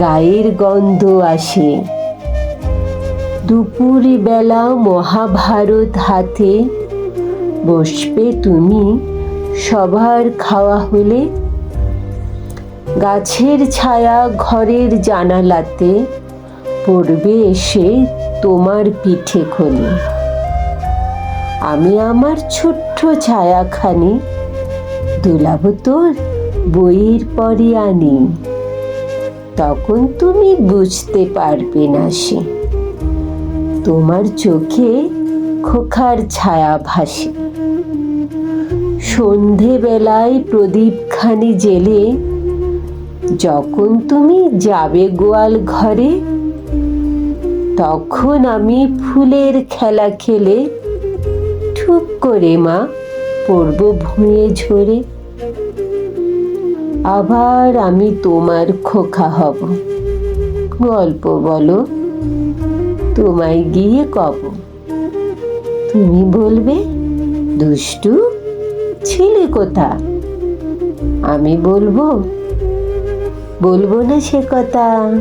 গায়ের গন্ধ আসে। দুপুর বেলা মহাভারত হাতে বসবে তুমি সবার খাওয়া হলে। গাছের ছায়া ঘরের জানালাতে পড়বে এসে তোমার পিঠে খোলে আমি আমার ছোট্ট ছায়াখানি দুলাভ তোর বইয়ের পরে আনি। তখন তুমি বুঝতে পারবে না সে। তোমার চোখে খোখার ছায়া ভাসে। সন্ধেবেলায় প্রদীপখানি জেলে যখন তুমি যাবে গোয়াল ঘরে, তখন আমি ফুলের খেলা খেলে ঠুপ করে মা পড়ব ভুঁয়ে ঝরে আবার আমি তোমার খোখা হব। গল্প বলো, তোমায় গিয়ে কব। তুমি বলবে, দুষ্টু, ছেলে কোথা আমি বলব বলব না সে কথা।